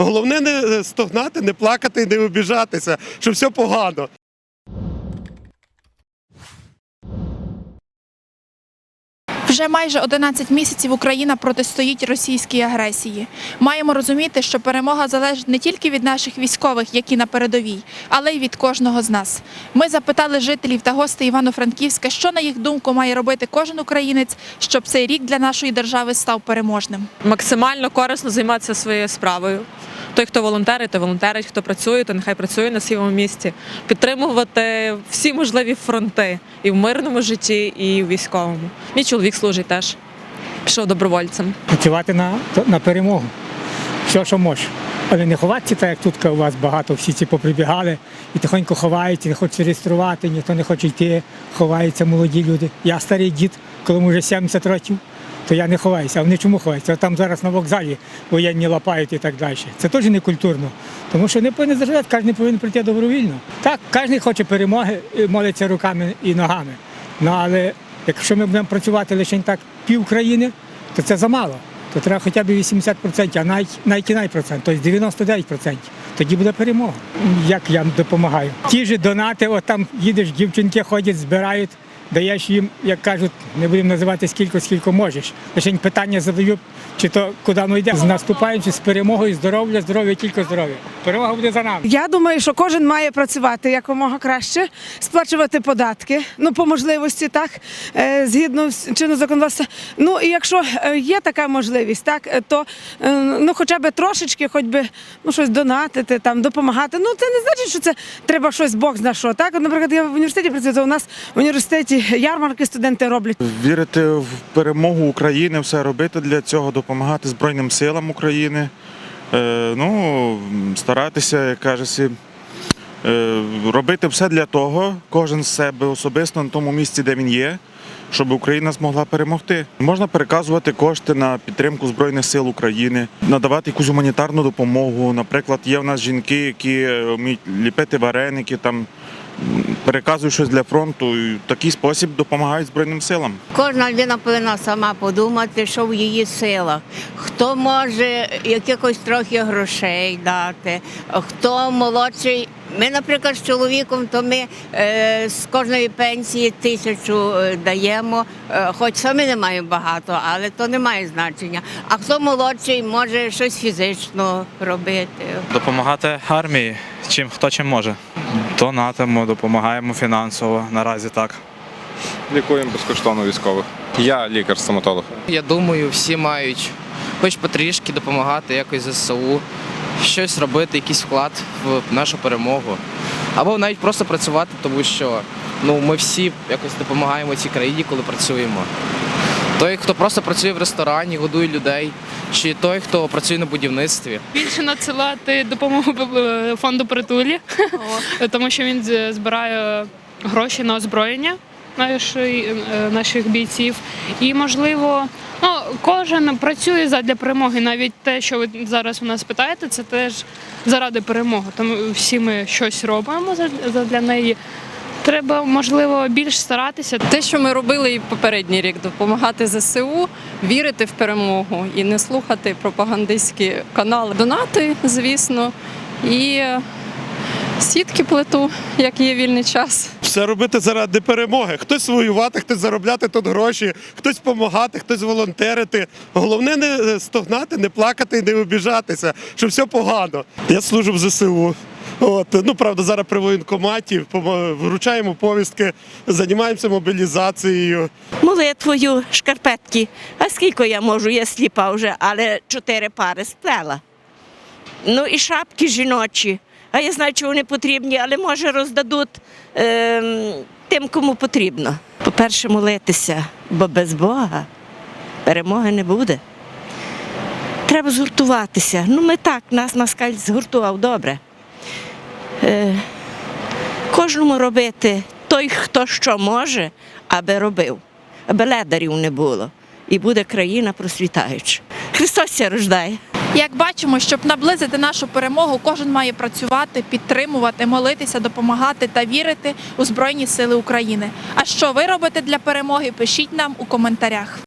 Головне не стогнати, не плакати і не обіжатися, що все погано. Вже майже 11 місяців Україна протистоїть російській агресії. Маємо розуміти, що перемога залежить не тільки від наших військових, які на передовій, але й від кожного з нас. Ми запитали жителів та гостей Івано-Франківська, що на їх думку має робити кожен українець, щоб цей рік для нашої держави став переможним. максимально корисно займатися своєю справою. Той, хто волонтерить, то волонтерить, хто працює, то нехай працює на своєму місці. Підтримувати всі можливі фронти і в мирному житті, і в військовому. Мій чоловік служить теж. Пішов добровольцем. працювати на, на перемогу. Все, що можеш. Але не ховатися, так як тут у вас багато, всі ці поприбігали і тихонько ховаються, не хочуть реєструвати, ніхто не хоче йти, ховаються молоді люди. Я старий дід, коли мені вже 70 років, то я не ховаюся. А вони чому ховаються? Там зараз на вокзалі воєнні лапають і так далі. Це теж не культурно. Тому що не повинен заживати, кожен повинен прийти добровільно. Так, кожен хоче перемоги, і молиться руками і ногами. Ну але якщо ми будемо працювати лише так пів країни, то це замало. То треба хоча б 80%, а навіть навіть і тобто 99%. Тоді буде перемога. Як я допомагаю? Ті ж донати, от там їдеш, дівчинки ходять, збирають, даєш їм, як кажуть, не будемо називати скільки, скільки можеш. Лише питання задають, чи то куди ми йдемо. З наступаючи з перемогою, здоров'я, здоров'я, тільки здоров'я. Перемога буде за нами. Я думаю, що кожен має працювати якомога краще, сплачувати податки, ну по можливості, так е, згідно з чинного законодавства. Ну і якщо е, є така можливість, так е, то ну хоча б трошечки, хоч би ну щось донатити, там допомагати. Ну це не значить, що це треба щось Бог зна що. Так, наприклад, я в університеті працюю, то у нас в університеті ярмарки студенти роблять. Вірити в перемогу України, все робити для цього, допомагати Збройним силам України. Е, ну, старатися, як кажеться, е, робити все для того, кожен з себе особисто на тому місці, де він є, щоб Україна змогла перемогти. Можна переказувати кошти на підтримку Збройних сил України, надавати якусь гуманітарну допомогу. Наприклад, є в нас жінки, які вміють ліпити вареники, там переказують щось для фронту. І в такий спосіб допомагають Збройним силам. Кожна людина повинна сама подумати, що в її силах. Хто може якихось трохи грошей дати, хто молодший. Ми, наприклад, з чоловіком, то ми е, з кожної пенсії тисячу е, даємо, е, хоч самі не маємо багато, але то не має значення. А хто молодший, може щось фізично робити. Допомагати армії, чим хто чим може. Донатимо, допомагаємо фінансово. Наразі так. Лікуємо безкоштовно військових. Я лікар-стоматолог. Я думаю, всі мають хоч потрішки допомагати якось ЗСУ, щось робити, якийсь вклад в нашу перемогу. Або навіть просто працювати, тому що ну, ми всі якось допомагаємо цій країні, коли працюємо. Той, хто просто працює в ресторані, годує людей, чи той, хто працює на будівництві. більше надсилати допомогу е, фонду притулі, тому що він збирає гроші на озброєння е, наших бійців. І можливо, ну, кожен працює задля перемоги. Навіть те, що ви зараз у нас питаєте, це теж заради перемоги. Тому всі ми щось робимо зад- задля неї. Треба, можливо, більш старатися. Те, що ми робили і попередній рік, допомагати ЗСУ, вірити в перемогу і не слухати пропагандистські канали. Донати, звісно, і сітки плету, як є вільний час. Все робити заради перемоги. Хтось воювати, хтось заробляти тут гроші, хтось допомагати, хтось волонтерити. Головне не стогнати, не плакати і не обіжатися, що все погано. Я служу в ЗСУ. От, ну правда, зараз при воєнкоматі вручаємо повістки, займаємося мобілізацією. Молитвою шкарпетки. А скільки я можу? Я сліпа вже, але чотири пари сплела. Ну і шапки жіночі. А я знаю, що вони потрібні, але може роздадуть ем, тим, кому потрібно. По-перше, молитися, бо без Бога перемоги не буде. Треба згуртуватися. Ну, ми так, нас москаль згуртував добре. Е, кожному робити той, хто що може, аби робив, аби ледарів не було. І буде країна процвітаюча. Христос рождає. Як бачимо, щоб наблизити нашу перемогу, кожен має працювати, підтримувати, молитися, допомагати та вірити у Збройні Сили України. А що ви робите для перемоги? Пишіть нам у коментарях.